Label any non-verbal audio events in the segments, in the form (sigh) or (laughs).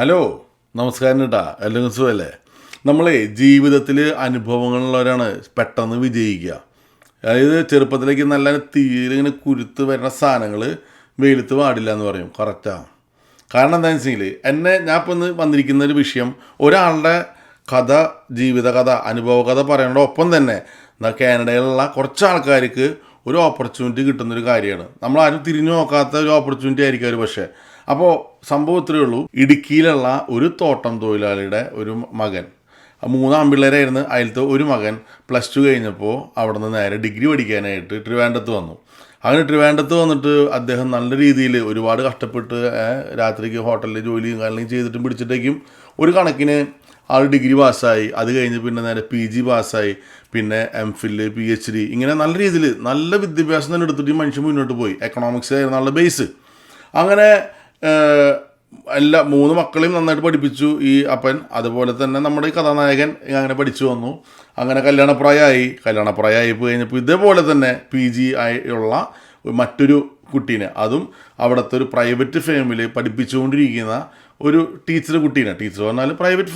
Hello നമസ്കാരം കേട്ടാ എല്ലാവർക്കും സുഖമല്ലേ നമ്മളെ ജീവിതത്തിൽ അനുഭവങ്ങളുള്ളവരാണ് പെട്ടെന്ന് വിജയിക്കുക. അതായത് ചെറുപ്പത്തിലേക്ക് നല്ല തീരെ ഇങ്ങനെ കുരുത്ത് വരുന്ന സാധനങ്ങൾ വെയിലത്ത് പാടില്ല എന്ന് പറയും. കറക്റ്റാണ് കാരണം എന്താണെന്ന് വെച്ചെങ്കിൽ എന്നെ ഞാൻ ഇപ്പം ഇന്ന് വന്നിരിക്കുന്ന ഒരു വിഷയം ഒരാളുടെ കഥ ജീവിതകഥ അനുഭവ കഥ പറയുന്നതോടൊപ്പം ഒപ്പം തന്നെ കാനഡയിലുള്ള കുറച്ച് ആൾക്കാർക്ക് ഒരു ഓപ്പർച്യൂണിറ്റി കിട്ടുന്നൊരു കാര്യമാണ്. നമ്മൾ ആരും തിരിഞ്ഞു നോക്കാത്ത ഒരു ഓപ്പർച്യൂണിറ്റി ആയിരിക്കും അവർ പക്ഷേ. അപ്പോൾ സംഭവം ഇത്രയേ ഉള്ളൂ. ഇടുക്കിയിലുള്ള ഒരു തോട്ടം തൊഴിലാളിയുടെ ഒരു മകൻ. മൂന്ന് ആൺപിള്ളേരായിരുന്നു അതിലത്തെ ഒരു മകൻ. പ്ലസ് ടു കഴിഞ്ഞപ്പോൾ അവിടെ നിന്ന് നേരെ ഡിഗ്രി പഠിക്കാനായിട്ട് ട്രിവാൻഡത്ത് വന്നു. അങ്ങനെ ട്രിവാൻഡത്ത് വന്നിട്ട് അദ്ദേഹം നല്ല രീതിയിൽ ഒരുപാട് കഷ്ടപ്പെട്ട് രാത്രിക്ക് ഹോട്ടലിൽ ജോലിയും കാര്യങ്ങളും ചെയ്തിട്ടും പിടിച്ചിട്ടേക്കും ഒരു കണക്കിന് ആൾ ഡിഗ്രി പാസ്സായി. അത് കഴിഞ്ഞ് പിന്നെ നേരെ പി ജി പാസ്സായി. പിന്നെ M Phil P H D ഇങ്ങനെ നല്ല രീതിയിൽ നല്ല വിദ്യാഭ്യാസം തന്നെ എടുത്തിട്ട് ഈ മനുഷ്യൻ മുന്നോട്ട് പോയി. എക്കണോമിക്സ് ആയിരുന്നു നല്ല ബേസ് അങ്ങനെ എല്ലാ മൂന്ന് മക്കളെയും നന്നായിട്ട് പഠിപ്പിച്ചു ഈ അപ്പൻ. അതുപോലെ തന്നെ നമ്മുടെ ഈ കഥാനായകൻ അങ്ങനെ പഠിച്ചു വന്നു. അങ്ങനെ കല്യാണപ്രായമായി. കല്യാണപ്രായമായി പോയി കഴിഞ്ഞപ്പോൾ ഇതേപോലെ തന്നെ പി ജി ആയുള്ള മറ്റൊരു കുട്ടീനെ അതും അവിടുത്തെ ഒരു പ്രൈവറ്റ് ഫേമിൽ പഠിപ്പിച്ചുകൊണ്ടിരിക്കുന്ന ഒരു ടീച്ചർ കുട്ടീനെ. ടീച്ചർ പറഞ്ഞാൽ പ്രൈവറ്റ്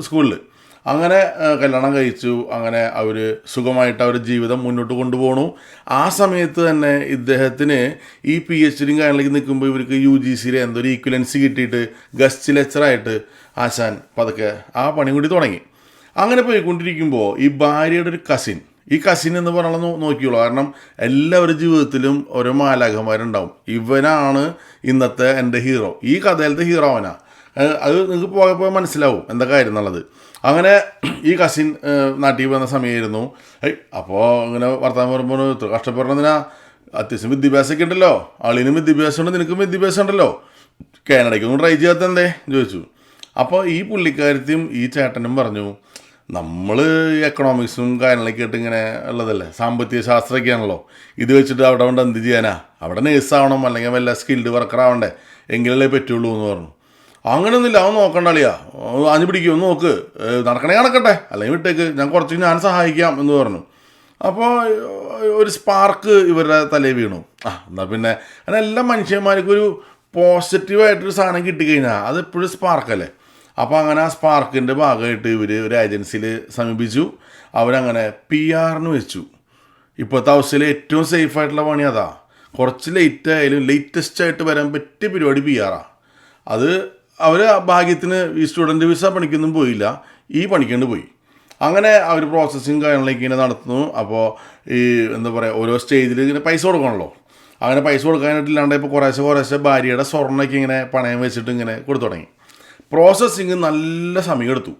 സ്കൂളിൽ അങ്ങനെ കല്യാണം കഴിച്ചു. അങ്ങനെ അവർ സുഖമായിട്ട് അവർ ജീവിതം മുന്നോട്ട് കൊണ്ടുപോകണു ആ സമയത്ത് തന്നെ ഇദ്ദേഹത്തിന് ഈ പി എച്ച് ഡിയും കാര്യങ്ങളിലേക്ക് നിൽക്കുമ്പോൾ ഇവർക്ക് യു ജി സിയിലെ എന്തോ ഒരു ഈക്വലൻസി കിട്ടിയിട്ട് ഗസ്റ്റ് ലെക്ചറായിട്ട് ആശാൻ പതുക്കെ ആ പണി കൂടി തുടങ്ങി. അങ്ങനെ പോയിക്കൊണ്ടിരിക്കുമ്പോൾ ഈ ഭാര്യയുടെ ഒരു കസിൻ ഈ കസിൻ എന്ന് പറയുന്നത് നോ- നോക്കിയോളൂ കാരണം എല്ലാവരുടെ ജീവിതത്തിലും ഓരോ മാലാഖന്മാരുണ്ടാവും ഇവനാണ് ഇന്നത്തെ എന്റെ ഹീറോ ഈ കഥയിലത്തെ ഹീറോ അവനാ. ഏഹ് അത് നിങ്ങൾക്ക് പോയപ്പോൾ പോയി മനസ്സിലാവും എന്താ കാര്യം അങ്ങനെ ഈ കസിൻ നാട്ടിൽ വന്ന സമയമായിരുന്നു അപ്പോൾ ഇങ്ങനെ വർത്തമാനം പറയുമ്പോൾ ഇത്ര കഷ്ടപ്പെടുന്നതിനാ അത്യാവശ്യം വിദ്യാഭ്യാസമൊക്കെ ഉണ്ടല്ലോ. ആളിനും വിദ്യാഭ്യാസം ഉണ്ട് നിനക്കും വിദ്യാഭ്യാസം ഉണ്ടല്ലോ. കാനഡയ്ക്കൊന്നും ട്രൈ ചെയ്യാത്ത എന്തേ ചോദിച്ചു. അപ്പോൾ ഈ പുള്ളിക്കാരത്തിയും ഈ ചേട്ടനും പറഞ്ഞു നമ്മൾ എക്കണോമിക്സും കാര്യങ്ങളൊക്കെ ആയിട്ട് ഇങ്ങനെ ഉള്ളതല്ലേ? സാമ്പത്തിക ശാസ്ത്രമൊക്കെയാണല്ലോ. ഇത് വെച്ചിട്ട് അവിടെ കൊണ്ട് എന്ത് ചെയ്യാനാ? അവിടെ നേഴ്സ് ആവണം അല്ലെങ്കിൽ വല്ല സ്കിൽഡ് വർക്കർ ആവണ്ടേ? എങ്കിലല്ലേ പറ്റുള്ളൂ എന്ന് പറഞ്ഞു. അങ്ങനെയൊന്നുമില്ല അവൻ നോക്കണ്ട അളിയാ. അഞ്ഞു പിടിക്കും ഒന്ന് നോക്ക്. നടക്കണേ നടക്കട്ടെ. അല്ലെങ്കിൽ വിട്ടേക്ക്. ഞാൻ കുറച്ച് ഞാൻ സഹായിക്കാം എന്ന് പറഞ്ഞു. അപ്പോൾ ഒരു സ്പാർക്ക് ഇവരുടെ തലയിൽ വീണു. ആ എന്നാൽ പിന്നെ അങ്ങനെ എല്ലാ മനുഷ്യന്മാർക്കും ഒരു പോസിറ്റീവായിട്ടൊരു സാധനം കിട്ടിക്കഴിഞ്ഞാൽ അത് എപ്പോഴും സ്പാർക്കല്ലേ അപ്പോൾ അങ്ങനെ ആ സ്പാർക്കിന്റെ ഭാഗമായിട്ട് ഇവർ ഒരു ഏജൻസിയിൽ സമീപിച്ചു. അവരങ്ങനെ പി ആറിന് വെച്ചു. ഇപ്പോഴത്തെ അവസ്ഥയിൽ ഏറ്റവും സേഫ് ആയിട്ടുള്ള പണി അതാ. കുറച്ച് ലേറ്റ് ആയാലും ലേറ്റസ്റ്റ് ആയിട്ട് വരാൻ പറ്റിയ പരിപാടി പി ആറാണ് അത് അവർ ഭാഗ്യത്തിന് ഈ സ്റ്റുഡന്റ് വിസ പണിക്കൊന്നും പോയില്ല. ഈ പണിക്കൊണ്ട് പോയി. അങ്ങനെ അവർ പ്രോസസ്സിങ് കാര്യങ്ങളിലേക്ക് ഇങ്ങനെ നടത്തുന്നു. അപ്പോൾ ഈ എന്താ പറയുക ഓരോ സ്റ്റേജിൽ ഇങ്ങനെ പൈസ കൊടുക്കണമല്ലോ അങ്ങനെ പൈസ കൊടുക്കാനായിട്ടില്ലാണ്ട് ഇപ്പോൾ കുറേശ്ശെ കുറേശ്ശെ ഭാര്യയുടെ സ്വർണമൊക്കെ ഇങ്ങനെ പണയം വെച്ചിട്ട് ഇങ്ങനെ കൊടുത്തു തുടങ്ങി. പ്രോസസ്സിങ് നല്ല സമയം എടുത്തു.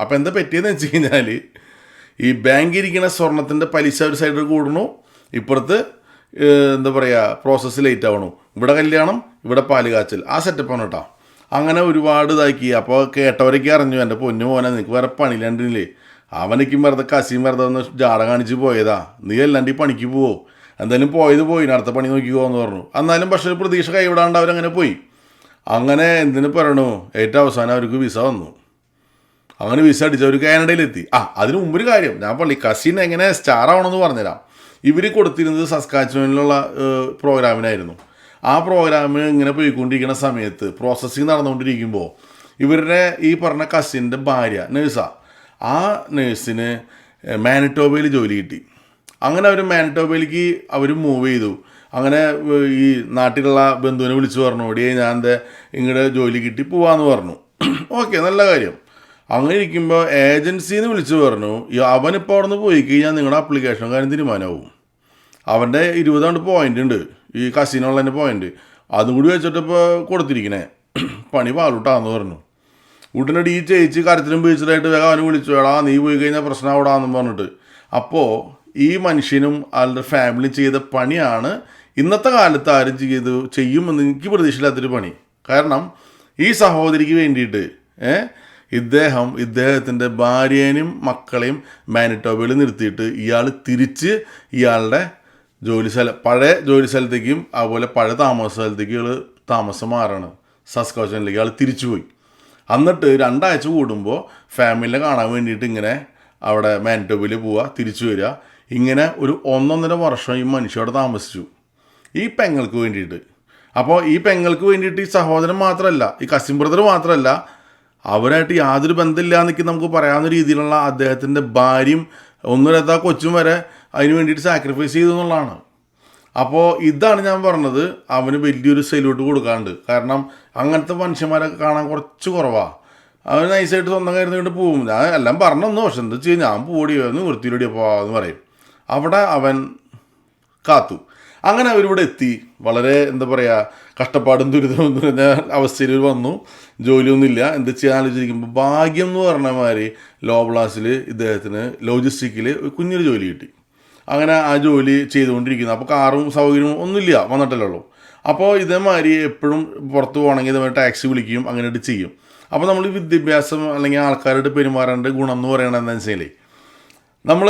അപ്പോൾ എന്താ പറ്റിയതെന്ന് വെച്ച് കഴിഞ്ഞാൽ ഈ ബാങ്കിൽ ഇരിക്കുന്ന സ്വർണത്തിന്റെ പലിശ ഒരു സൈഡിൽ കൂടണു ഇപ്പുറത്ത് എന്താ പറയുക പ്രോസസ്സ് ലേറ്റ് ആവണു. ഇവിടെ കല്യാണം ഇവിടെ പാൽ കാച്ചൽ. ആ സെറ്റപ്പാണ് കേട്ടോ. അങ്ങനെ ഒരുപാട് ഇതാക്കി. അപ്പോൾ കേട്ടവരൊക്കെ അറിഞ്ഞു എന്റെ പൊന്നു മോനെ നിനക്ക് വേറെ പണിയില്ലാണ്ടില്ലേ അവനക്കും വെറുതെ കസിയും വെറുതെ ഒന്ന് ജാട കാണിച്ച് പോയതാ. നീ അല്ലാണ്ട് ഈ പണിക്ക് പോവോ? എന്തായാലും പോയത് പോയി അടുത്ത പണി നോക്കിക്കോ എന്ന് പറഞ്ഞു. എന്നാലും പക്ഷേ പ്രതീക്ഷ കൈവിടാണ്ട് അവരങ്ങനെ പോയി. അങ്ങനെ എന്തിനു പറയണു? ഏറ്റവും അവസാനം അവർക്ക് വിസ വന്നു. അങ്ങനെ വിസ അടിച്ച് അവർ കാനഡയിലെത്തി. ആ അതിന് മുമ്പൊരു കാര്യം. ഞാൻ പള്ളി കസിൻ എങ്ങനെ സ്റ്റാർ ആവണമെന്ന് പറഞ്ഞുതരാം. ഇവർ കൊടുത്തിരുന്നത് സസ്കാച്ചുവനിലുള്ള ഏഹ്, പ്രോഗ്രാമിനായിരുന്നു. ആ പ്രോഗ്രാം ഇങ്ങനെ പോയിക്കൊണ്ടിരിക്കുന്ന സമയത്ത് പ്രോസസ്സിങ് നടന്നുകൊണ്ടിരിക്കുമ്പോൾ ഇവരുടെ ഈ പറഞ്ഞ കസിന്റെ ഭാര്യ നേഴ്സാ ആ നേഴ്സിന് മാനിറ്റോബയിൽ ജോലി കിട്ടി. അങ്ങനെ അവർ മാനിറ്റോബയിലേക്ക് അവർ മൂവ് ചെയ്തു. അങ്ങനെ ഈ നാട്ടിലുള്ള ബന്ധുവിനെ വിളിച്ചു പറഞ്ഞു ഓടിയേ ഞാൻ എന്താ ഇങ്ങോട്ട് ജോലി കിട്ടി പോവാന്ന് പറഞ്ഞു. (clears throat) ഓക്കെ നല്ല കാര്യം. അങ്ങനെ ഇരിക്കുമ്പോൾ ഏജൻസിന്ന് വിളിച്ചു പറഞ്ഞു അവനിപ്പോൾ അവിടെ നിന്ന് പോയി കഴിഞ്ഞാൽ നിങ്ങളുടെ ആപ്ലിക്കേഷൻ കാര്യം തീരുമാനമാവും അവന്റെ ഇരുപതാണ്ട് പോയിന്റ് ഉണ്ട്. ഈ കസിനുള്ളതിന്റെ പോയിന്റ് അതും കൂടി വെച്ചിട്ട് ഇപ്പോൾ കൊടുത്തിരിക്കണേ. പണി പാലൂട്ടാന്ന് പറഞ്ഞു. ഉടനടി ഈ ചേച്ചി കരത്തിലും ബീച്ചിലായിട്ട് വേഗം അവനെ വിളിച്ചു. എടാ നീ പോയി കഴിഞ്ഞാൽ പ്രശ്നം അവിടെ ആണെന്ന് പറഞ്ഞിട്ട്. അപ്പോൾ ഈ മനുഷ്യനും അവരുടെ ഫാമിലി ചെയ്ത പണിയാണ് ഇന്നത്തെ കാലത്ത് ആരും ചെയ്ത് ചെയ്യുമെന്ന് എനിക്ക് പ്രതീക്ഷയില്ലാത്തൊരു പണി. കാരണം ഈ സഹോദരിക്ക് വേണ്ടിയിട്ട് ഏ ഇദ്ദേഹം ഇദ്ദേഹത്തിന്റെ ഭാര്യേനെയും മക്കളെയും മാനിറ്റോബയിൽ നിർത്തിയിട്ട് ഇയാൾ തിരിച്ച് ഇയാളുടെ ജോലി സ്ഥലം പഴയ ജോലി സ്ഥലത്തേക്കും അതുപോലെ പഴയ താമസ സ്ഥലത്തേക്കും ഇയാൾ താമസം മാറണം. സസ്കോച്ചനിലേക്ക് ഇയാൾ തിരിച്ചു പോയി എന്നിട്ട് രണ്ടാഴ്ച കൂടുമ്പോൾ ഫാമിലിനെ കാണാൻ വേണ്ടിയിട്ട് ഇങ്ങനെ അവിടെ മാന്റോബിൽ പോവുക തിരിച്ചു വരിക ഇങ്ങനെ ഒരു ഒന്നൊന്നര വർഷം ഈ മനുഷ്യവിടെ താമസിച്ചു. ഈ പെങ്ങൾക്ക് വേണ്ടിയിട്ട്. അപ്പോൾ ഈ പെങ്ങൾക്ക് വേണ്ടിയിട്ട് ഈ സഹോദരൻ മാത്രമല്ല ഈ കസിൻ ബ്രദർ മാത്രമല്ല അവരായിട്ട് യാതൊരു ബന്ധമില്ല എന്നൊക്കെ നമുക്ക് പറയാവുന്ന രീതിയിലുള്ള അദ്ദേഹത്തിന്റെ ഭാര്യയും ഒന്നുമില്ലാത്ത കൊച്ചും വരെ അതിന് വേണ്ടിയിട്ട് സാക്രിഫൈസ് ചെയ്തു എന്നുള്ളതാണ്. അപ്പോൾ ഇതാണ് ഞാൻ പറഞ്ഞത് അവന് വലിയൊരു സല്യൂട്ട് കൊടുക്കാണ്ട്. കാരണം അങ്ങനത്തെ മനുഷ്യന്മാരൊക്കെ കാണാൻ കുറച്ച് കുറവാണ് അവൻ നൈസായിട്ട് സ്വന്തം കാര്യം കൊണ്ട് പോകും. ഞാൻ എല്ലാം പറഞ്ഞൊന്നു. പക്ഷെ എന്താ വെച്ച് ഞാൻ പോടിയോ ഒന്ന് വൃത്തിയിലൂടെ പോവാന്ന് പറയും. അവിടെ അവൻ കാത്തു. അങ്ങനെ അവരിവിടെ എത്തി. വളരെ എന്താ പറയുക കഷ്ടപ്പാടും ദുരിതവും നിറഞ്ഞ അവസ്ഥയിൽ വന്നു. ജോലിയൊന്നുമില്ല എന്ത് ചെയ്യാൻ ആലോചിച്ചിരിക്കുമ്പോൾ ഭാഗ്യം എന്ന് പറഞ്ഞ മാതിരി ലോ ബ്ലാസിൽ ഇദ്ദേഹത്തിന് ലോജിസ്റ്റിക്കിൽ കുഞ്ഞൊരു ജോലി കിട്ടി. അങ്ങനെ ആ ജോലി ചെയ്തുകൊണ്ടിരിക്കുന്നത് അപ്പോൾ കാറും സൗകര്യവും ഒന്നുമില്ല വന്നിട്ടല്ലോ ഉള്ളൂ. അപ്പോൾ ഇതേമാതിരി എപ്പോഴും പുറത്ത് പോകണമെങ്കിൽ ഇതേമാതിരി ടാക്സി വിളിക്കും അങ്ങനെയായിട്ട് ചെയ്യും. അപ്പോൾ നമ്മൾ വിദ്യാഭ്യാസം അല്ലെങ്കിൽ ആൾക്കാരോട് പെരുമാറേണ്ട ഗുണം എന്ന് പറയണത് എന്താ വെച്ചാൽ നമ്മൾ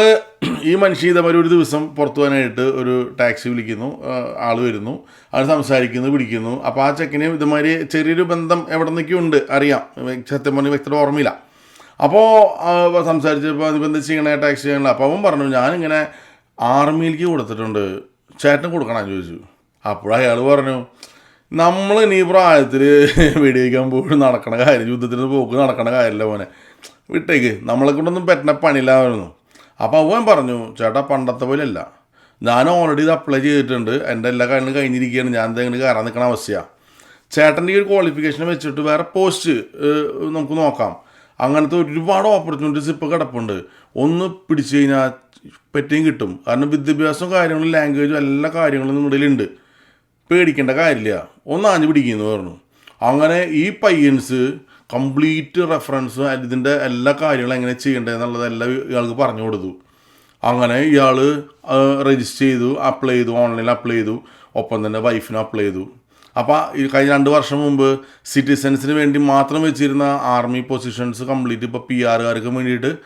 ഈ മനുഷ്യ ഇതേമാതിരി ഒരു ദിവസം പുറത്തു പോകാനായിട്ട് ഒരു ടാക്സി വിളിക്കുന്നു ആൾ വരുന്നു അവർ സംസാരിക്കുന്നു പിടിക്കുന്നു. അപ്പോൾ ആ ചെക്കിന് ഇതുമാതിരി ചെറിയൊരു ബന്ധം എവിടെ നിന്നൊക്കെ ഉണ്ട് അറിയാം. സത്യം പറഞ്ഞ വ്യക്തിയുടെ ഓർമ്മയില്ല. അപ്പോൾ സംസാരിച്ചപ്പോൾ അതിപ്പോൾ എന്താ ചെയ്യണേ ടാക്സി ചെയ്യണേ? അപ്പോൾ അവൻ പറഞ്ഞു ഞാനിങ്ങനെ ആർമിയിലേക്ക് കൊടുത്തിട്ടുണ്ട്. ചേട്ടൻ കൊടുക്കണം ചോദിച്ചു. അപ്പോൾ അയാൾ പറഞ്ഞു നമ്മൾ ഇനി പ്രായത്തിൽ (laughs) വെടിവെക്കാൻ പോയി നടക്കണ കാര്യം യുദ്ധത്തിന് പോക്ക് നടക്കണ കാര്യമില്ല മോനെ. വിട്ടേക്ക്. നമ്മളെ കൊണ്ടൊന്നും പറ്റണ പണിയില്ലായിരുന്നു. അപ്പോൾ അവൻ പറഞ്ഞു ചേട്ടാ പണ്ടത്തെ പോലെ അല്ല ഞാൻ ഓൾറെഡി ഇത് അപ്ലൈ ചെയ്തിട്ടുണ്ട്. എന്റെ എല്ലാ കാര്യങ്ങളും കഴിഞ്ഞിരിക്കുകയാണ്. ഞാൻ എന്തെങ്കിലും കയറാൻ നിൽക്കണ അവസ്ഥയാണ് ചേട്ടന്റെ ഈ ഒരു ക്വാളിഫിക്കേഷൻ വെച്ചിട്ട് വേറെ പോസ്റ്റ് നമുക്ക് നോക്കാം. അങ്ങനത്തെ ഒരുപാട് ഓപ്പർച്യൂണിറ്റീസ് ഇപ്പോൾ കിടപ്പുണ്ട്. ഒന്ന് പിടിച്ചു കഴിഞ്ഞാൽ പറ്റിയും കിട്ടും. കാരണം വിദ്യാഭ്യാസവും കാര്യങ്ങളും ലാംഗ്വേജും എല്ലാ കാര്യങ്ങളും നിങ്ങളുടെ ഉണ്ട് പേടിക്കേണ്ട കാര്യമില്ല. ഒന്ന് ആഞ്ഞു പിടിക്കുന്നു പറഞ്ഞു. അങ്ങനെ ഈ പയ്യൻസ് കംപ്ലീറ്റ് റെഫറൻസ് ഇതിന്റെ എല്ലാ കാര്യങ്ങളും എങ്ങനെ ചെയ്യേണ്ടതെന്നുള്ളതെല്ലാം ഇയാൾക്ക് പറഞ്ഞു കൊടുത്തു. അങ്ങനെ ഇയാൾ രജിസ്റ്റർ ചെയ്തു അപ്ലൈ ചെയ്തു ഓൺലൈനിൽ അപ്ലൈ ചെയ്തു. ഒപ്പം തന്നെ വൈഫിനും അപ്ലൈ ചെയ്തു. അപ്പോൾ ഈ കഴിഞ്ഞ രണ്ട് വർഷം മുമ്പ് സിറ്റിസൻസിന് വേണ്ടി മാത്രം വെച്ചിരുന്ന ആർമി പൊസിഷൻസ് കംപ്ലീറ്റ് ഇപ്പോൾ പി ആറുകാർക്ക് വേണ്ടിയിട്ട്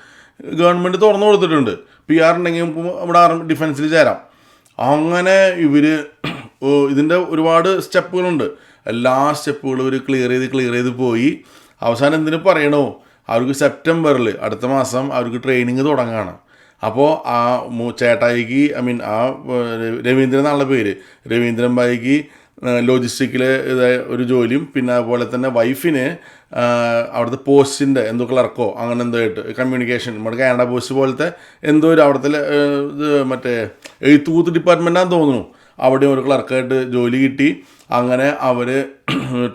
ഗവൺമെന്റ് തുറന്നു കൊടുത്തിട്ടുണ്ട്. പി ആർ ഉണ്ടെങ്കിൽ നമ്മുടെ ആർമി ഡിഫൻസിൽ ചേരാം. അങ്ങനെ ഇവർ ഇതിന്റെ ഒരുപാട് സ്റ്റെപ്പുകളുണ്ട്. എല്ലാ സ്റ്റെപ്പുകളും ഇവർ ക്ലിയർ ചെയ്ത് ക്ലിയർ ചെയ്ത് പോയി. അവസാനം എന്തിനു പറയണോ? അവർക്ക് സെപ്റ്റംബറിൽ അടുത്ത മാസം അവർക്ക് ട്രെയിനിങ് തുടങ്ങുകയാണ് അപ്പോൾ ആ ചേട്ടായിക്ക് ഐ മീൻ ആ രവീന്ദ്രൻ എന്നുള്ള പേര്. രവീന്ദ്രൻ ബായിക്ക് ലോജിസ്റ്റിക്കിലെ ഒരു ജോലിയും പിന്നെ അതുപോലെ തന്നെ വൈഫിന് അവിടുത്തെ പോസ്റ്റിന്റെ എന്തോ ക്ലർക്കോ അങ്ങനെ എന്തോ ആയിട്ട് കമ്മ്യൂണിക്കേഷൻ നമ്മുടെ കാനഡ പോസ്റ്റ് പോലത്തെ എന്തോ ഒരു അവിടുത്തെ ഇത് മറ്റേ എഴുത്തൂത്ത് ഡിപ്പാർട്ട്മെന്റാന്ന് തോന്നുന്നു. അവിടെ ഒരു ക്ലർക്കായിട്ട് ജോലി കിട്ടി. അങ്ങനെ അവർ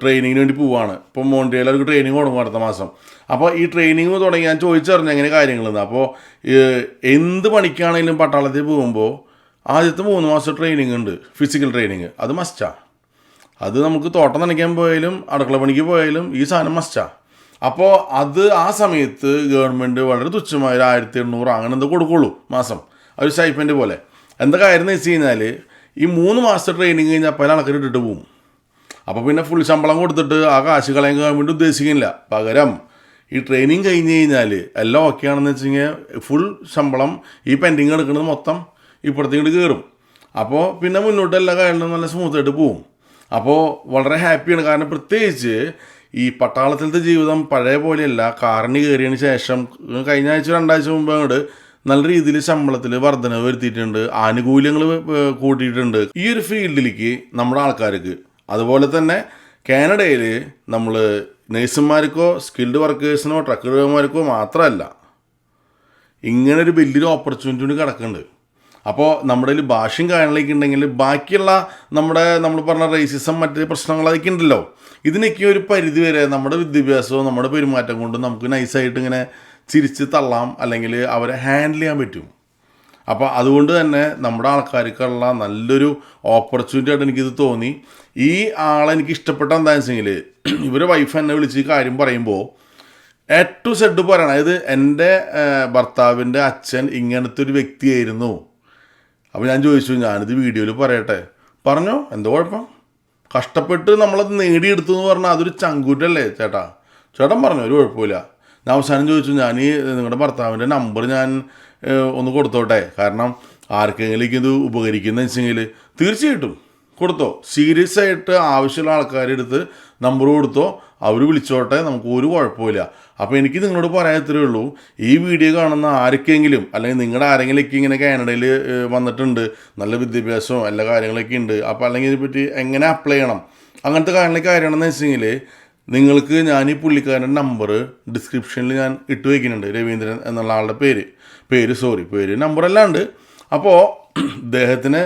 ട്രെയിനിങ്ങിന് (clears throat) വേണ്ടി പോവാണ്. ഇപ്പം മോണ്ടിയയിൽ അവർക്ക് ട്രെയിനിങ് തുടങ്ങും അടുത്ത മാസം. അപ്പോൾ ഈ ട്രെയിനിങ് തുടങ്ങി ഞാൻ ചോദിച്ചറിഞ്ഞു എങ്ങനെ കാര്യങ്ങളെന്ന്. അപ്പോൾ എന്ത് പണിക്കാണെങ്കിലും പട്ടാളത്തിൽ പോകുമ്പോൾ ആദ്യത്തെ മൂന്ന് മാസം ട്രെയിനിങ് ഉണ്ട്. ഫിസിക്കൽ ട്രെയിനിങ് അത് മസ്റ്റാണ് അത് നമുക്ക് തോട്ടം നനയ്ക്കാൻ പോയാലും അടുക്കള പണിക്ക് പോയാലും ഈ സാധനം മസ്റ്റാ അപ്പോൾ അത് ആ സമയത്ത് ഗവൺമെന്റ് വളരെ തുച്ഛമായ ഒരു ആയിരത്തി എണ്ണൂറ് അങ്ങനെ എന്തോ കൊടുക്കുള്ളൂ മാസം. ഒരു സ്റ്റൈപ്പന്റ് പോലെ. എന്താ കാര്യം എന്ന് വെച്ച് കഴിഞ്ഞാൽ ഈ മൂന്ന് മാസത്തെ ട്രെയിനിങ് കഴിഞ്ഞാൽ പല ആൾക്കാർ ഇട്ടിട്ട് പോകും അപ്പോൾ പിന്നെ ഫുൾ ശമ്പളം കൊടുത്തിട്ട് ആ കാശ് കളയാൻ ഗവൺമെന്റ് ഉദ്ദേശിക്കുന്നില്ല. പകരം ഈ ട്രെയിനിങ് കഴിഞ്ഞ് കഴിഞ്ഞാൽ എല്ലാം ഓക്കെ ആണെന്ന് വെച്ച് കഴിഞ്ഞാൽ ഫുൾ ശമ്പളം ഈ പെൻഡിങ് എടുക്കുന്നത് മൊത്തം ഇപ്പുറത്തേക്ക് കയറും അപ്പോൾ പിന്നെ മുന്നോട്ട് എല്ലാ കാര്യങ്ങളും നല്ല സ്മൂത്തായിട്ട് പോവും. അപ്പോൾ വളരെ ഹാപ്പിയാണ്. കാരണം പ്രത്യേകിച്ച് ഈ പട്ടാളത്തിലത്തെ ജീവിതം പഴയ പോലെയല്ല. കാറിന് കയറിയതിന് ശേഷം കഴിഞ്ഞ ആഴ്ച രണ്ടാഴ്ച മുമ്പ് അങ്ങോട്ട് നല്ല രീതിയിൽ ശമ്പളത്തിൽ വർധനവ് വരുത്തിയിട്ടുണ്ട്. ആനുകൂല്യങ്ങൾ കൂട്ടിയിട്ടുണ്ട്. ഈ ഒരു ഫീൽഡിലേക്ക് നമ്മുടെ ആൾക്കാർക്ക് അതുപോലെ തന്നെ കാനഡയിൽ നമ്മൾ നേഴ്സുമാർക്കോ സ്കിൽഡ് വർക്കേഴ്സിനോ ട്രക്ക് ഡ്രൈവർമാർക്കോ മാത്രമല്ല ഇങ്ങനൊരു വലിയൊരു ഓപ്പർച്യൂണിറ്റി കൂടി കിടക്കുന്നുണ്ട്. അപ്പോൾ നമ്മുടെ കയ്യിൽ ഭാഷയും കാര്യങ്ങളൊക്കെ ഉണ്ടെങ്കിൽ ബാക്കിയുള്ള നമ്മുടെ നമ്മൾ പറഞ്ഞ റേസിസം മറ്റ് പ്രശ്നങ്ങൾ അതൊക്കെ ഉണ്ടല്ലോ. ഇതിനൊക്കെ ഒരു പരിധി വരെ നമ്മുടെ വിദ്യാഭ്യാസവും നമ്മുടെ പെരുമാറ്റം കൊണ്ട് നമുക്ക് നൈസായിട്ട് ഇങ്ങനെ ചിരിച്ച് തള്ളാം അല്ലെങ്കിൽ അവരെ ഹാൻഡിൽ ചെയ്യാൻ പറ്റും. അപ്പോൾ അതുകൊണ്ട് തന്നെ നമ്മുടെ ആൾക്കാർക്കുള്ള നല്ലൊരു ഓപ്പർച്യൂണിറ്റി ആയിട്ട് എനിക്കിത് തോന്നി. ഈ ആളെ എനിക്ക് ഇഷ്ടപ്പെട്ട എന്താണെന്ന് വെച്ചെങ്കിൽ (clears throat) ഇവരെ വൈഫ് എന്നെ വിളിച്ച് കാര്യം പറയുമ്പോൾ എ ടു സെഡ് പറയണം. അതായത് എന്റെ ഭർത്താവിന്റെ അച്ഛൻ ഇങ്ങനത്തെ ഒരു വ്യക്തിയായിരുന്നു. അപ്പോൾ ഞാൻ ചോദിച്ചു ഞാനിത് വീഡിയോയിൽ പറയട്ടെ. പറഞ്ഞോ എന്തോ കുഴപ്പം? കഷ്ടപ്പെട്ട് നമ്മളത് നേടിയെടുത്തു എന്ന് പറഞ്ഞാൽ അതൊരു ചങ്കൂറ്റല്ലേ ചേട്ടാ? ചേട്ടൻ പറഞ്ഞു ഒരു കുഴപ്പമില്ല ഞാൻ അവസാനം ചോദിച്ചു ഞാൻ ഈ നിങ്ങളുടെ ഭർത്താവിന്റെ നമ്പർ ഞാൻ ഒന്ന് കൊടുത്തോട്ടെ? കാരണം ആർക്കെങ്കിലും ഇത് ഉപകരിക്കുന്ന വെച്ചെങ്കിൽ തീർച്ചയായിട്ടും കൊടുത്തോ. സീരിയസ് ആയിട്ട് ആവശ്യമുള്ള ആൾക്കാരെടുത്ത് നമ്പർ കൊടുത്തോ. അവർ വിളിച്ചോട്ടെ നമുക്ക് ഒരു കുഴപ്പമില്ല അപ്പോൾ എനിക്ക് നിങ്ങളോട് പറയാൻ ഇത്രയേ ഉള്ളൂ. ഈ വീഡിയോ കാണുന്ന ആർക്കെങ്കിലും അല്ലെങ്കിൽ നിങ്ങളുടെ ആരെങ്കിലുമൊക്കെ ഇങ്ങനെ കാനഡയിൽ വന്നിട്ടുണ്ട് നല്ല വിദ്യാഭ്യാസവും എല്ലാ കാര്യങ്ങളൊക്കെ ഉണ്ട് അപ്പോൾ അല്ലെങ്കിൽ ഇതിനെപ്പറ്റി എങ്ങനെ അപ്ലൈ ചെയ്യണം? അങ്ങനത്തെ കാര്യങ്ങളിലേക്ക് കാര്യമാണെന്ന് വെച്ചെങ്കിൽ നിങ്ങൾക്ക് ഞാൻ ഈ പുള്ളിക്കാരന്റെ നമ്പർ ഡിസ്ക്രിപ്ഷനിൽ ഞാൻ ഇട്ട് വയ്ക്കുന്നുണ്ട് രവീന്ദ്രൻ എന്നുള്ള ആളുടെ പേര്. പേര് സോറി പേര് നമ്പർ ഉണ്ട്. അപ്പോൾ (clears throat) ഇദ്ദേഹത്തിന്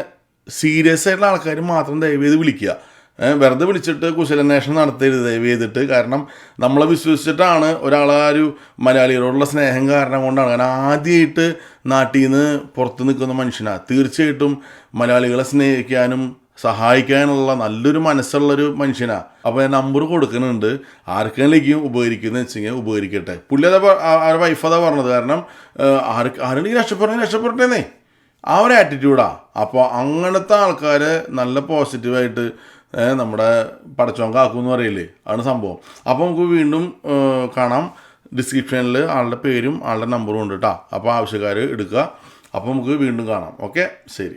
സീരിയസ് ആയിട്ടുള്ള ആൾക്കാർ മാത്രം ദയവ് ചെയ്ത് വിളിക്കുക. വെറുതെ വിളിച്ചിട്ട് കുശലന്വേഷണം നടത്തരുത് ദയവ് ചെയ്തിട്ട്. കാരണം നമ്മളെ വിശ്വസിച്ചിട്ടാണ് ഒരാൾ ആ ഒരു മലയാളികളോടുള്ള സ്നേഹം കാരണം കൊണ്ടാണ്. കാരണം ആദ്യമായിട്ട് നാട്ടിൽ നിന്ന് പുറത്ത് നിൽക്കുന്ന മനുഷ്യനാണ് തീർച്ചയായിട്ടും മലയാളികളെ സ്നേഹിക്കാനും സഹായിക്കാനുള്ള നല്ലൊരു മനസ്സുള്ളൊരു മനുഷ്യനാണ് അപ്പോൾ ഞാൻ നമ്പർ കൊടുക്കുന്നുണ്ട്. ആർക്കെങ്കിലും ഉപകരിക്കുന്നത് വെച്ചെങ്കിൽ ഉപകരിക്കട്ടെ. പുള്ളി അതാ ആ- വൈഫ് അതാ പറഞ്ഞത്. കാരണം ആർക്ക് ആരുണ്ടെങ്കിൽ രക്ഷപ്പെടണേ രക്ഷപ്പെട്ടേന്നേ ആ ഒരു ആറ്റിറ്റ്യൂഡാണ് അപ്പോൾ അങ്ങനത്തെ ആൾക്കാരെ നല്ല പോസിറ്റീവായിട്ട് നമ്മുടെ പടച്ചോൻ കാക്കും എന്ന് പറയില്ലേ? ആണ് സംഭവം. അപ്പോൾ നമുക്ക് വീണ്ടും കാണാം. ഡിസ്ക്രിപ്ഷനിൽ ആളുടെ പേരും ആളുടെ നമ്പറും ഉണ്ട് കേട്ടോ അപ്പോൾ ആവശ്യക്കാർ എടുക്കുക. അപ്പോൾ നമുക്ക് വീണ്ടും കാണാം. ഓക്കെ ശരി.